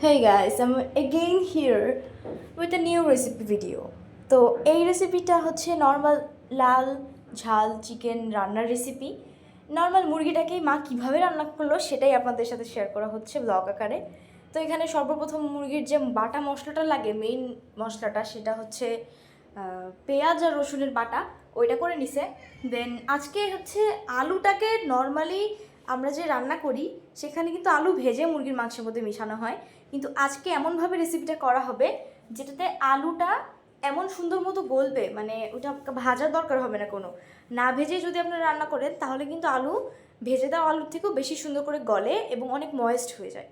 Hey guys, I'm again here with a new recipe video. তো এই রেসিপিটা হচ্ছে নর্মাল লাল ঝাল চিকেন রান্নার রেসিপি নর্মাল মুরগিটাকেই মা কীভাবে রান্না করল সেটাই আপনাদের সাথে শেয়ার করা হচ্ছে ব্লগ আকারে। তো এখানে সর্বপ্রথম মুরগির যে বাটা মশলাটা লাগে মেইন মশলাটা সেটা হচ্ছে পেঁয়াজ আর রসুনের বাটা ওইটা করে নিছে। দেন আজকে হচ্ছে আলুটাকে নর্মালি আমরা যে রান্না করি, সেখানে কিন্তু আলু ভেজে মুরগির মাংসের মধ্যে মেশানো হয়। কিন্তু আজকে এমনভাবে রেসিপিটা করা হবে, যেটাতে আলুটা এমন সুন্দর মতো গলবে মানে ওটা ভাজার দরকার হবে না কোনো। না ভেজে যদি আপনারা রান্না করেন, তাহলে কিন্তু আলু ভেজে দেওয়া আলুর থেকেও বেশি সুন্দর করে গলে এবং অনেক ময়েস্ট হয়ে যায়।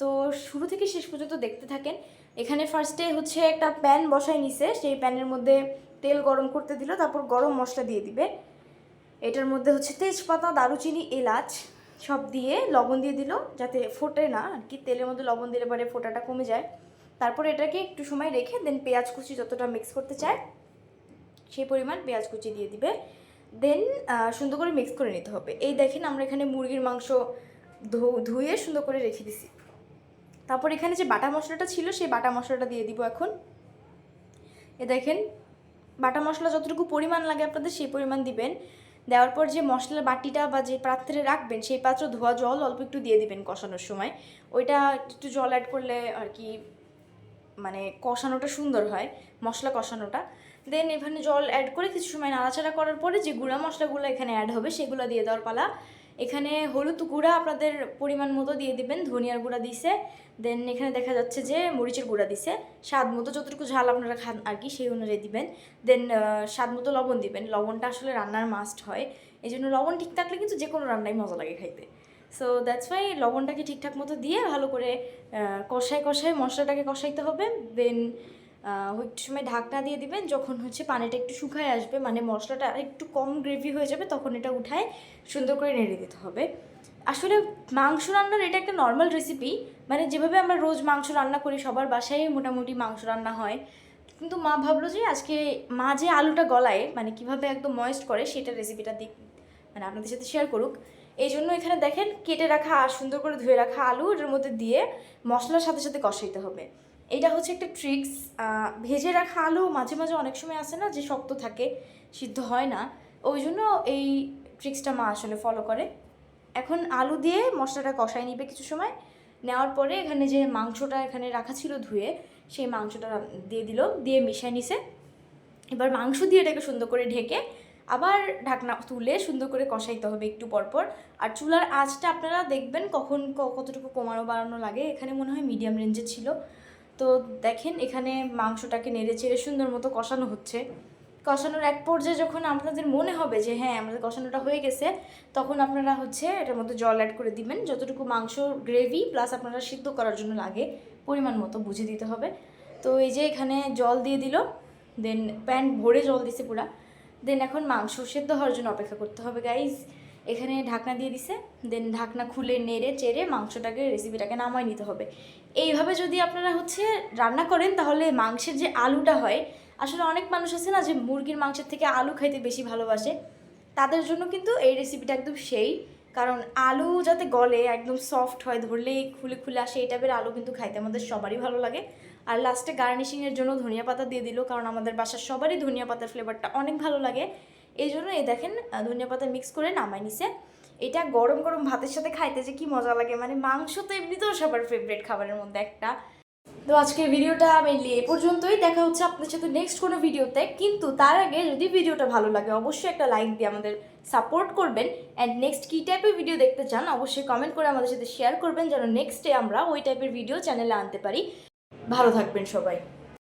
তো শুরু থেকে শেষ পর্যন্ত দেখতে থাকেন। এখানে ফার্স্টে হচ্ছে একটা প্যান বসায় নিছে, সেই প্যানের মধ্যে তেল গরম করতে দিল, তারপর গরম মশলা দিয়ে দিবে। এটার মধ্যে হচ্ছে তেজপাতা, দারুচিনি, এলাচ সব দিয়ে লবণ দিয়ে দিল, যাতে ফোটে না, আর কি তেলের মধ্যে লবণ দিলে পরে ফোটাটা কমে যায়। তারপর এটাকে একটু সময় রেখে দেন পেঁয়াজ কুচি যতটা মিক্স করতে চায়, সেই পরিমাণ পেঁয়াজ কুচি দিয়ে দিবে। দেন সুন্দর করে মিক্স করে নিতে হবে। এই দেখেন আমরা এখানে মুরগির মাংস ধুয়ে সুন্দর করে রেখে দিছি। তারপর এখানে যে বাটা মশলাটা ছিল, সেই বাটা মশলাটা দিয়ে দিব এখন। এ দেখেন, বাটা মশলা যতটুকু পরিমাণ লাগে আপনাদের, সেই পরিমাণ দিবেন। দেওয়ার পর যে মশলার বাটিটা বা যে পাত্রে রাখবেন, সেই পাত্র ধোয়া জল অল্প একটু দিয়ে দিবেন কষানোর সময়। ওইটা একটু জল অ্যাড করলে আর কি মানে কষানোটা সুন্দর হয়, মশলা কষানোটা। দেন এখানে জল অ্যাড করে কিছু সময় নাড়াচাড়া করার পরে যে গুঁড়া মশলাগুলো এখানে অ্যাড হবে, সেগুলো দিয়ে দেওয়ার পালা। এখানে হলুদ গুঁড়া আপনাদের পরিমাণ মতো দিয়ে দিবেন, ধনিয়ার গুঁড়া দিছে দেন এখানে দেখা যাচ্ছে যে মরিচের গুঁড়া দিছে। স্বাদ মতো যতটুকু ঝাল আপনারা খান আর কি, সেই অনুযায়ী দিবেন। দেন স্বাদ মতো লবণ দিবেন। লবণটা আসলে রান্নার মাস্ট হয়। এই জন্য লবণ ঠিক থাকলে কিন্তু যে কোনো রান্নাই মজা লাগে খাইতে। সো দ্যাটস ওয়াই লবণটাকে ঠিকঠাক মতো দিয়ে ভালো করে কষায় কষায় মশলাটাকে কষাইতে হবে। দেন একটু সময় ঢাকনা দিয়ে দিবেন, যখন হচ্ছে পানিটা একটু শুকায় আসবে মানে মশলাটা একটু কম গ্রেভি হয়ে যাবে, তখন এটা উঠায় সুন্দর করে নেড়ে দিতে হবে। আসলে মাংস রান্নার এটা একটা নর্মাল রেসিপি মানে যেভাবে আমরা রোজ মাংস রান্না করি, সবার বাসায় মোটামুটি মাংস রান্না হয়। কিন্তু মা ভাবলো যে আজকে মা যে আলুটা গলায় মানে কীভাবে একদম ময়েস্ট করে, সেটা রেসিপিটা দিক মানে আপনাদের সাথে শেয়ার করুক। এই জন্য এখানে দেখেন, কেটে রাখা, সুন্দর করে ধুয়ে রাখা আলু, এটার মধ্যে দিয়ে মশলার সাথে সাথে কষাইতে হবে। এটা হচ্ছে একটা ট্রিক্স ভেজে রাখা আলু মাঝে মাঝে অনেক সময় আসে না যে শক্ত থাকে, সিদ্ধ হয় না। ওই জন্য এই ট্রিক্সটা মা আসলে ফলো করে। এখন আলু দিয়ে মশলাটা কষাই নিবে কিছু সময়, নেওয়ার পরে এখানে যে মাংসটা এখানে রাখা ছিল ধুয়ে, সেই মাংসটা দিয়ে দিল, দিয়ে মিশাই নিছে। এবার মাংস দিয়ে এটাকে সুন্দর করে ঢেকে আবার ঢাকনা তুলে সুন্দর করে কষাইতে হবে একটু পরপর আর চুলার আঁচটা আপনারা দেখবেন কখন কতটুকু কমানো বাড়ানো লাগে, এখানে মনে হয় মিডিয়াম রেঞ্জে ছিল। তো দেখেন, এখানে মাংসটাকে নেড়ে চেড়ে সুন্দর মতো কষানো হচ্ছে। কষানোর এক পর্যায়ে যখন আপনাদের মনে হবে যে হ্যাঁ আমাদের কষানোটা হয়ে গেছে, তখন আপনারা হচ্ছে এটার মধ্যে জল অ্যাড করে দিবেন। যতটুকু মাংস গ্রেভি প্লাস আপনারা সিদ্ধ করার জন্য লাগে, পরিমাণ মতো বুঝে দিতে হবে। তো এই যে এখানে জল দিয়ে দিল দেন প্যান ভরে জল দিছে পুরা। দেন এখন মাংস সেদ্ধ হওয়ার জন্য অপেক্ষা করতে হবে গাইজ এখানে ঢাকনা দিয়ে দিছে দেন ঢাকনা খুলে, নেড়ে, চেড়ে মাংসটাকে রেসিপিটাকে নামায় নিতে হবে। এইভাবে যদি আপনারা হচ্ছে রান্না করেন, তাহলে মাংসের যে আলুটা হয়, আসলে অনেক মানুষ আছে না যে মুরগির মাংসের থেকে আলু খাইতে বেশি ভালোবাসে। তাদের জন্য কিন্তু এই রেসিপিটা একদম সেই। কারণ আলু যাতে গলে, একদম সফট হয়, ধরলেই খুলে খুলে আসে, এই টাইপের আলু কিন্তু খাইতে আমাদের সবারই ভালো লাগে। আর লাস্টে গার্নিশিংয়ের জন্য ধনিয়া পাতা দিয়ে দিল, কারণ আমাদের বাসার সবারই ধনিয়া পাতার ফ্লেভারটা অনেক ভালো লাগে। এই জন্য এই দেখেন ধনিয়া পাতা মিক্স করে নামাই নিছে। এটা গরম গরম ভাতের সাথে খাইতে যে কি মজা লাগে। মানে মাংস তো এমনিতেও সবার ফেভারিট খাবারের মধ্যে একটা। তো আজকের ভিডিওটা মেনলি এ পর্যন্তই। দেখা হচ্ছে আপনাদের সাথে নেক্সট কোনো ভিডিওতে। কিন্তু তার আগে যদি ভিডিওটা ভালো লাগে, অবশ্যই একটা লাইক দিয়ে আমাদের সাপোর্ট করবেন। অ্যান্ড নেক্সট কী টাইপের ভিডিও দেখতে চান, অবশ্যই কমেন্ট করে আমাদের সাথে শেয়ার করবেন। যেন নেক্সট ডে আমরা ওই টাইপের ভিডিও চ্যানেলে আনতে পারি। ভালো থাকবেন সবাই।